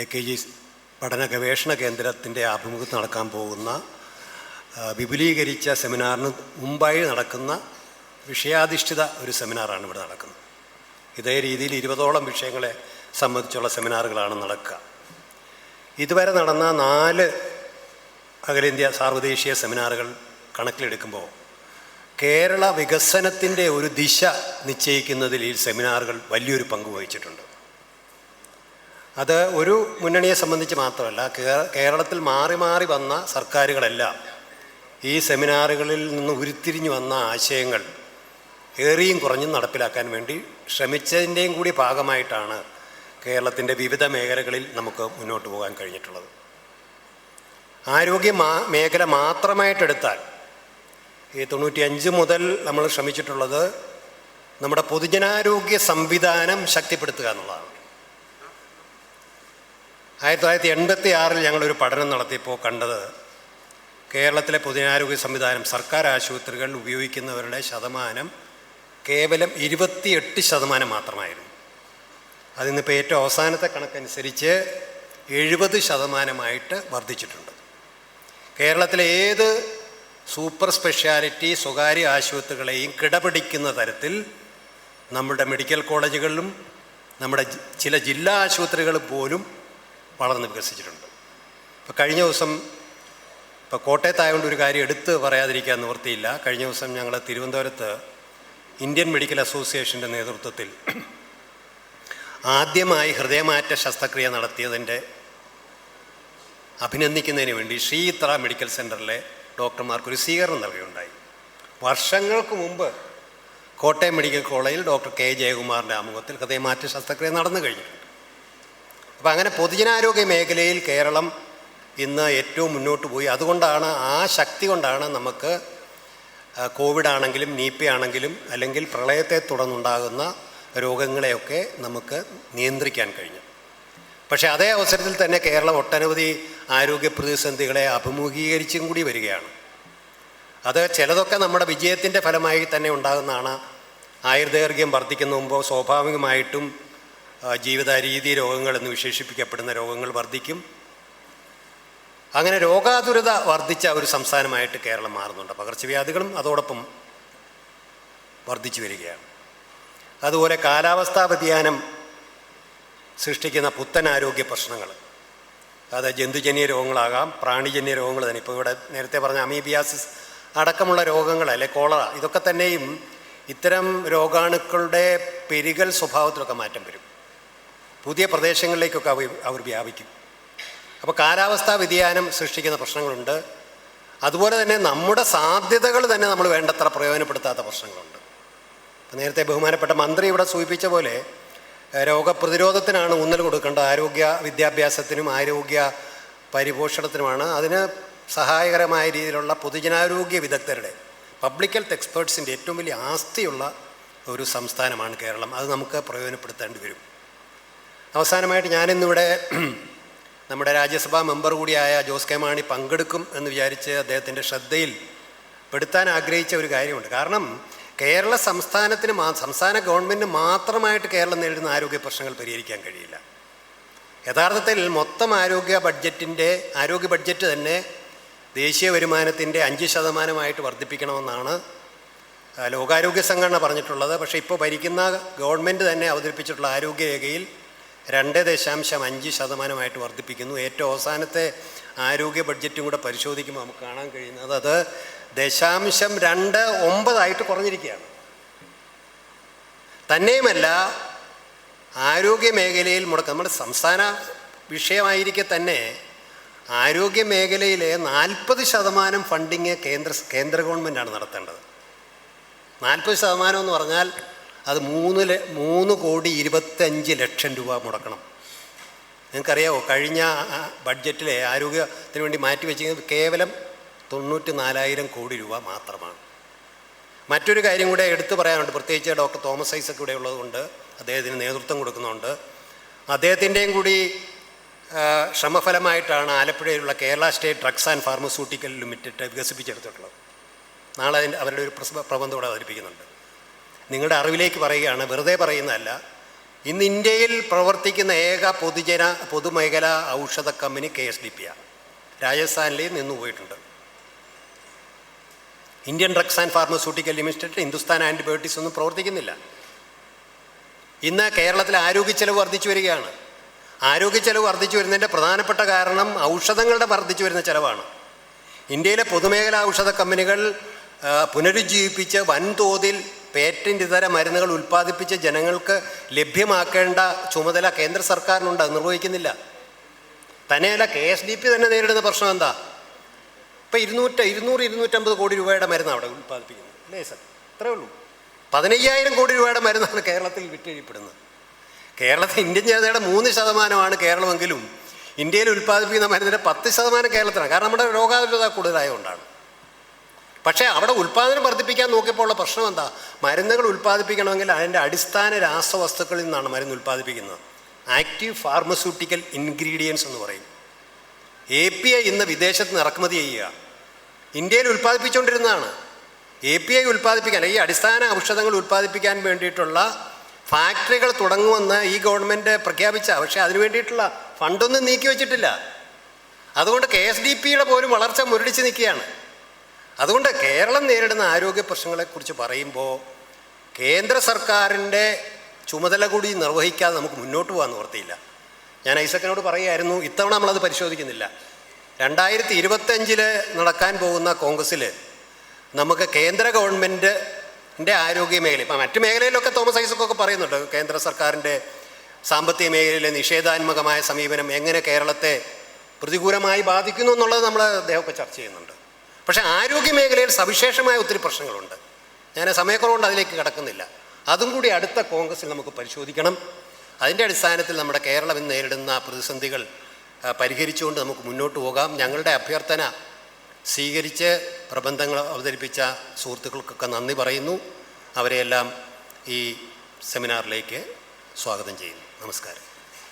A K G പഠന ഗവേഷണ കേന്ദ്രത്തിന്റെ ആഭിമുഖ്യത്തിൽ നടക്കാൻ പോകുന്ന വിപുലീകരിച്ച സെമിനാറിന് മുമ്പായി നടക്കുന്ന വിഷയാധിഷ്ഠിത ഒരു സെമിനാറാണ് ഇവിടെ നടക്കുന്നത്. ഇതേ രീതിയിൽ ഇരുപതോളം വിഷയങ്ങളെ സംബന്ധിച്ചുള്ള സെമിനാറുകളാണ് നടക്കുക. ഇതുവരെ നടന്ന നാല് അഖിലേന്ത്യാ സാർവദേശീയ സെമിനാറുകൾ കണക്കിലെടുക്കുമ്പോൾ കേരള വികസനത്തിന്റെ ഒരു ദിശ നിശ്ചയിക്കുന്നതിൽ ഈ സെമിനാറുകൾ വലിയൊരു പങ്ക് വഹിച്ചിട്ടുണ്ട്. അത് ഒരു മുന്നണിയെ സംബന്ധിച്ച് മാത്രമല്ല കേരളത്തിൽ മാറി മാറി വന്ന സർക്കാരുകളെല്ലാം ഈ സെമിനാറുകളിൽ നിന്ന് ഉരുത്തിരിഞ്ഞു വന്ന ആശയങ്ങൾ ഏറിയും കുറഞ്ഞും നടപ്പിലാക്കാൻ വേണ്ടി ശ്രമിച്ചതിന്റെയും കൂടി ഭാഗമായിട്ടാണ് കേരളത്തിന്റെ വിവിധ മേഖലകളിൽ നമുക്ക് മുന്നോട്ട് പോകാൻ കഴിഞ്ഞിട്ടുള്ളത്. ആരോഗ്യ മേഖല മാത്രമായിട്ടെടുത്താൽ ഈ തൊണ്ണൂറ്റിയഞ്ച് മുതൽ നമ്മൾ ശ്രമിച്ചിട്ടുള്ളത് നമ്മുടെ പൊതുജനാരോഗ്യ സംവിധാനം ശക്തിപ്പെടുത്തുക എന്നുള്ളതാണ്. ആയിരത്തി തൊള്ളായിരത്തി എൺപത്തി ആറിൽ ഞങ്ങളൊരു പഠനം നടത്തിയപ്പോൾ കണ്ടത് കേരളത്തിലെ പൊതുജനാരോഗ്യ സംവിധാനം സർക്കാർ ആശുപത്രികൾ ഉപയോഗിക്കുന്നവരുടെ ശതമാനം കേവലം ഇരുപത്തിയെട്ട് ശതമാനം മാത്രമായിരുന്നു. അതിന്നിപ്പോൾ ഏറ്റവും അവസാനത്തെ കണക്കനുസരിച്ച് എഴുപത് ശതമാനമായിട്ട് വർദ്ധിച്ചിട്ടുണ്ട്. കേരളത്തിലെ ഏത് സൂപ്പർ സ്പെഷ്യാലിറ്റി സ്വകാര്യ ആശുപത്രികളെയും കിടപിടിക്കുന്ന തരത്തിൽ നമ്മുടെ മെഡിക്കൽ കോളേജുകളിലും നമ്മുടെ ചില ജില്ലാ ആശുപത്രികൾ പോലും വളർന്ന് വികസിച്ചിട്ടുണ്ട്. ഇപ്പോൾ കഴിഞ്ഞ ദിവസം ഇപ്പോൾ കോട്ടയത്തായതുകൊണ്ട് ഒരു കാര്യം എടുത്ത് പറയാതിരിക്കാൻ നിവൃത്തിയില്ല. കഴിഞ്ഞ ദിവസം ഞങ്ങൾ തിരുവനന്തപുരത്ത് ഇന്ത്യൻ മെഡിക്കൽ അസോസിയേഷന്റെ നേതൃത്വത്തിൽ ആദ്യമായി ഹൃദയമാറ്റ ശസ്ത്രക്രിയ നടത്തിയതിന്റെ അഭിനന്ദിക്കുന്നതിന് വേണ്ടി ശ്രീത്ര മെഡിക്കൽ സെന്ററിലെ ഡോക്ടർമാർക്കൊരു സ്വീകരണം നൽകുകയുണ്ടായി. വർഷങ്ങൾക്ക് മുമ്പ് കോട്ടയം മെഡിക്കൽ കോളേജിൽ ഡോക്ടർ കെ ജയകുമാറിന്റെ ആമുഖത്തിൽ ഹൃദയമാറ്റ ശസ്ത്രക്രിയ നടന്നു കഴിഞ്ഞിട്ടുണ്ട്. അപ്പം അങ്ങനെ പൊതുജനാരോഗ്യ മേഖലയിൽ കേരളം ഇന്ന് ഏറ്റവും മുന്നോട്ട് പോയി. അതുകൊണ്ടാണ് ആ ശക്തി കൊണ്ടാണ് നമുക്ക് കോവിഡ് ആണെങ്കിലും ആണെങ്കിലും അല്ലെങ്കിൽ പ്രളയത്തെ തുടർന്നുണ്ടാകുന്ന രോഗങ്ങളെയൊക്കെ നമുക്ക് നിയന്ത്രിക്കാൻ കഴിഞ്ഞു. പക്ഷേ അതേ അവസരത്തിൽ തന്നെ കേരളം ഒട്ടനവധി ആരോഗ്യ പ്രതിസന്ധികളെ അഭിമുഖീകരിച്ചും കൂടി വരികയാണ്. അത് ചിലതൊക്കെ നമ്മുടെ വിജയത്തിന്റെ ഫലമായി തന്നെ ഉണ്ടാകുന്നതാണ്. ആയുർദൈർഘ്യം വർദ്ധിക്കുന്ന മുമ്പ് സ്വാഭാവികമായിട്ടും ആ, ജീവിത രീതി രോഗങ്ങൾ എന്ന് വിശേഷിപ്പിക്കപ്പെടുന്ന രോഗങ്ങൾ വർദ്ധിക്കും. അങ്ങനെ രോഗാതുരത വർദ്ധിച്ച ഒരു സംസ്ഥാനമായിട്ട് കേരളം മാറുന്നുണ്ട്. പകർച്ചവ്യാധികളും അതോടൊപ്പം വർദ്ധിച്ചു വരികയാണ്. അതുപോലെ കാലാവസ്ഥാ വ്യതിയാനം സൃഷ്ടിക്കുന്ന പുത്തൻ ആരോഗ്യ പ്രശ്നങ്ങൾ. അത് ജന്തുജന്യ രോഗങ്ങളാകാം പ്രാണിജന്യ രോഗങ്ങൾ തന്നെ. ഇപ്പോൾ ഇവിടെ നേരത്തെ പറഞ്ഞ അമീബിയാസിസ് അടക്കമുള്ള രോഗങ്ങൾ അല്ലെ കോളറ ഇതൊക്കെ തന്നെയും ഇത്തരം രോഗാണുക്കളുടെ പെരുകൽ സ്വഭാവത്തിലൊക്കെ മാറ്റം വരും. പുതിയ പ്രദേശങ്ങളിലേക്കൊക്കെ അവർ അവർ വ്യാപിക്കും. അപ്പോൾ കാലാവസ്ഥാ വ്യതിയാനം സൃഷ്ടിക്കുന്ന പ്രശ്നങ്ങളുണ്ട്. അതുപോലെ തന്നെ നമ്മുടെ സാധ്യതകൾ തന്നെ നമ്മൾ വേണ്ടത്ര പ്രയോജനപ്പെടുത്താത്ത പ്രശ്നങ്ങളുണ്ട്. നേരത്തെ ബഹുമാനപ്പെട്ട മന്ത്രി ഇവിടെ സൂചിപ്പിച്ച പോലെ രോഗപ്രതിരോധത്തിനാണ് ഊന്നൽ കൊടുക്കേണ്ടത്. ആരോഗ്യ വിദ്യാഭ്യാസത്തിനും ആരോഗ്യ പരിപോഷണത്തിനുമാണ്. അതിന് സഹായകരമായ രീതിയിലുള്ള പൊതുജനാരോഗ്യ വിദഗ്ധരുടെ പബ്ലിക് ഹെൽത്ത് എക്സ്പേർട്സിന്റെ ഏറ്റവും വലിയ ആസ്തിയുള്ള ഒരു സംസ്ഥാനമാണ് കേരളം. അത് നമുക്ക് പ്രയോജനപ്പെടുത്തേണ്ടി വരും. അവസാനമായിട്ട് ഞാനിന്നിവിടെ നമ്മുടെ രാജ്യസഭാ മെമ്പർ കൂടിയായ ജോസ് കെ മാണി പങ്കെടുക്കും എന്ന് വിചാരിച്ച് അദ്ദേഹത്തിന്റെ ശ്രദ്ധയിൽ പെടുത്താൻ ആഗ്രഹിച്ച ഒരു കാര്യമുണ്ട്. കാരണം കേരള സംസ്ഥാനത്തിന് മാ സംസ്ഥാന ഗവൺമെന്റ് മാത്രമായിട്ട് കേരളം നേരിടുന്ന ആരോഗ്യ പ്രശ്നങ്ങൾ പരിഹരിക്കാൻ കഴിയില്ല. യഥാർത്ഥത്തിൽ മൊത്തം ആരോഗ്യ ബഡ്ജറ്റിന്റെ ആരോഗ്യ ബഡ്ജറ്റ് തന്നെ ദേശീയ വരുമാനത്തിന്റെ അഞ്ച് ശതമാനമായിട്ട് വർദ്ധിപ്പിക്കണമെന്നാണ് ലോകാരോഗ്യ സംഘടന പറഞ്ഞിട്ടുള്ളത്. പക്ഷേ ഇപ്പോൾ ഭരിക്കുന്ന ഗവൺമെന്റ് തന്നെ അവതരിപ്പിച്ചിട്ടുള്ള ആരോഗ്യരേഖയിൽ രണ്ട് ദശാംശം അഞ്ച് ശതമാനമായിട്ട് വർദ്ധിപ്പിക്കുന്നു. ഏറ്റവും അവസാനത്തെ ആരോഗ്യ ബഡ്ജറ്റും കൂടെ പരിശോധിക്കുമ്പോൾ നമുക്ക് കാണാൻ കഴിയുന്നത് അത് ദശാംശം രണ്ട് ഒമ്പതായിട്ട് കുറഞ്ഞിരിക്കുകയാണ്. തന്നെയുമല്ല ആരോഗ്യ മേഖലയിൽ മുടക്കം നമ്മുടെ സംസ്ഥാന വിഷയമായിരിക്കെ തന്നെ ആരോഗ്യ മേഖലയിലെ നാൽപ്പത് ശതമാനം ഫണ്ടിങ് കേന്ദ്ര കേന്ദ്ര ഗവൺമെന്റാണ് നടത്തേണ്ടത്. നാൽപ്പത് ശതമാനം എന്ന് പറഞ്ഞാൽ അത് മൂന്ന് മൂന്ന് കോടി ഇരുപത്തഞ്ച് ലക്ഷം രൂപ മുടക്കണം. നിങ്ങൾക്കറിയാമോ കഴിഞ്ഞ ബഡ്ജറ്റിലെ ആരോഗ്യത്തിന് വേണ്ടി മാറ്റി വെച്ചിരിക്കുന്നത് കേവലം തൊണ്ണൂറ്റി നാലായിരം കോടി രൂപ മാത്രമാണ്. മറ്റൊരു കാര്യം കൂടെ എടുത്തു പറയാനുണ്ട്. പ്രത്യേകിച്ച് ഡോക്ടർ തോമസ് ഐസക് ഇവിടെ ഉള്ളതുകൊണ്ട് അദ്ദേഹത്തിന് നേതൃത്വം കൊടുക്കുന്നുണ്ട്. അദ്ദേഹത്തിന്റെയും കൂടി ശ്രമഫലമായിട്ടാണ് ആലപ്പുഴയിലുള്ള Kerala state drugs and pharmaceutical limited വികസിപ്പിച്ചെടുത്തിട്ടുള്ളത്. നാളെ അവരുടെ ഒരു പ്രബന്ധം ഇവിടെ അവതരിപ്പിക്കുന്നുണ്ട്. നിങ്ങളുടെ അറിവിലേക്ക് പറയുകയാണ് വെറുതെ പറയുന്നതല്ല. ഇന്ന് ഇന്ത്യയിൽ പ്രവർത്തിക്കുന്ന ഏക പൊതുജന പൊതുമേഖലാ ഔഷധ company K S D P ആണ്. രാജസ്ഥാനിൽ നിന്ന് പോയിട്ടുണ്ട്. Indian drugs and pharmaceutical limited Hindustan antibiotics ഒന്നും പ്രവർത്തിക്കുന്നില്ല. ഇന്ന് കേരളത്തിൽ ആരോഗ്യ ചെലവ് വർദ്ധിച്ചു വരികയാണ്. ആരോഗ്യ ചെലവ് വർദ്ധിച്ചു വരുന്നതിന്റെ പ്രധാനപ്പെട്ട കാരണം ഔഷധങ്ങളുടെ വർദ്ധിച്ചു വരുന്ന ചിലവാണ്. ഇന്ത്യയിലെ പൊതുമേഖലാ ഔഷധ കമ്പനികൾ പുനരുജ്ജീവിപ്പിച്ച് വൻതോതിൽ പേറ്റന്റ് ഇതര മരുന്നുകൾ ഉൽപ്പാദിപ്പിച്ച് ജനങ്ങൾക്ക് ലഭ്യമാക്കേണ്ട ചുമതല കേന്ദ്ര സർക്കാരിനുണ്ട്. അത് നിർവഹിക്കുന്നില്ല. തന്നെയല്ല കെ എസ് ഡി പി തന്നെ നേരിടുന്ന പ്രശ്നം എന്താ? ഇപ്പം ഇരുന്നൂറ്റ ഇരുന്നൂറ് ഇരുന്നൂറ്റമ്പത് കോടി രൂപയുടെ മരുന്നാണ് അവിടെ ഉൽപ്പാദിപ്പിക്കുന്നത്. അല്ലേ സർ? അത്രേ ഉള്ളൂ. പതിനയ്യായിരം കോടി രൂപയുടെ മരുന്നാണ് കേരളത്തിൽ വിറ്റഴിപ്പെടുന്നത്. കേരളത്തിൽ ഇന്ത്യൻ ജനതയുടെ മൂന്ന് ശതമാനമാണ് കേരളമെങ്കിലും ഇന്ത്യയിൽ ഉൽപ്പാദിപ്പിക്കുന്ന മരുന്നിന്റെ പത്ത് ശതമാനം കേരളത്തിലാണ്. കാരണം നമ്മുടെ രോഗാതുരത കൂടുതലായതുകൊണ്ടാണ്. പക്ഷേ അവിടെ ഉൽപ്പാദനം വർദ്ധിപ്പിക്കാൻ നോക്കിയപ്പോൾ ഉള്ള പ്രശ്നം എന്താ? മരുന്നുകൾ ഉൽപ്പാദിപ്പിക്കണമെങ്കിൽ അതിന്റെ അടിസ്ഥാന രാസവസ്തുക്കളിൽ നിന്നാണ് മരുന്ന് ഉൽപ്പാദിപ്പിക്കുന്നത്. ആക്റ്റീവ് ഫാർമസ്യൂട്ടിക്കൽ ഇൻഗ്രീഡിയൻസ് എന്ന് പറയും. എ പി ഐ ഇന്ന് വിദേശത്ത് നിന്ന് ഇറക്കുമതി ചെയ്യുക. ഇന്ത്യയിൽ ഉൽപ്പാദിപ്പിച്ചുകൊണ്ടിരുന്നതാണ്. എ പി ഐ ഉൽപ്പാദിപ്പിക്കാൻ ഈ അടിസ്ഥാന ഔഷധങ്ങൾ ഉൽപ്പാദിപ്പിക്കാൻ വേണ്ടിയിട്ടുള്ള ഫാക്ടറികൾ തുടങ്ങുമെന്ന് ഈ ഗവൺമെന്റ് പ്രഖ്യാപിച്ച. പക്ഷേ അതിന് വേണ്ടിയിട്ടുള്ള ഫണ്ടൊന്നും നീക്കി വെച്ചിട്ടില്ല അതുകൊണ്ട് കെ എസ് ഡി പിയുടെ പോലും വളർച്ച മുരടിച്ച് നിൽക്കുകയാണ്. അതുകൊണ്ട് കേരളം നേരിടുന്ന ആരോഗ്യ പ്രശ്നങ്ങളെക്കുറിച്ച് പറയുമ്പോൾ കേന്ദ്ര സർക്കാരിന്റെ ചുമതല കൂടി നിർവഹിക്കാതെ നമുക്ക് മുന്നോട്ട് പോകാൻ നിവർത്തിയില്ല ഞാൻ ഐസക്കിനോട് പറയുമായിരുന്നു ഇത്തവണ നമ്മളത് പരിശോധിക്കുന്നില്ല. രണ്ടായിരത്തി ഇരുപത്തഞ്ചിൽ നടക്കാൻ പോകുന്ന കോൺഗ്രസ്സിൽ നമുക്ക് കേന്ദ്ര ഗവൺമെന്റിന്റെ ആരോഗ്യ മേഖല ഇപ്പം മറ്റ് മേഖലയിലൊക്കെ തോമസ് ഐസക്കൊക്കെ പറയുന്നുണ്ട് കേന്ദ്ര സർക്കാരിന്റെ സാമ്പത്തിക മേഖലയിലെ നിഷേധാത്മകമായ സമീപനം എങ്ങനെ കേരളത്തെ പ്രതികൂലമായി ബാധിക്കുന്നു എന്നുള്ളത് നമ്മൾ അദ്ദേഹമൊക്കെ ചർച്ച ചെയ്യുന്നുണ്ട്. പക്ഷേ ആരോഗ്യ മേഖലയിൽ സവിശേഷമായ ഒത്തിരി പ്രശ്നങ്ങളുണ്ട്. ഞാൻ സമയക്കുറവുകൊണ്ട് അതിലേക്ക് കിടക്കുന്നില്ല. അതും കൂടി അടുത്ത കോൺഗ്രസ്സിൽ നമുക്ക് പരിശോധിക്കണം. അതിന്റെ അടിസ്ഥാനത്തിൽ നമ്മുടെ കേരളം ഇന്ന് നേരിടുന്ന പ്രതിസന്ധികൾ പരിഹരിച്ചുകൊണ്ട് നമുക്ക് മുന്നോട്ട് പോകാം. ഞങ്ങളുടെ അഭ്യർത്ഥന സ്വീകരിച്ച് പ്രബന്ധങ്ങൾ അവതരിപ്പിച്ച സുഹൃത്തുക്കൾക്കൊക്കെ നന്ദി പറയുന്നു. അവരെയെല്ലാം ഈ സെമിനാറിലേക്ക് സ്വാഗതം ചെയ്യുന്നു. നമസ്കാരം.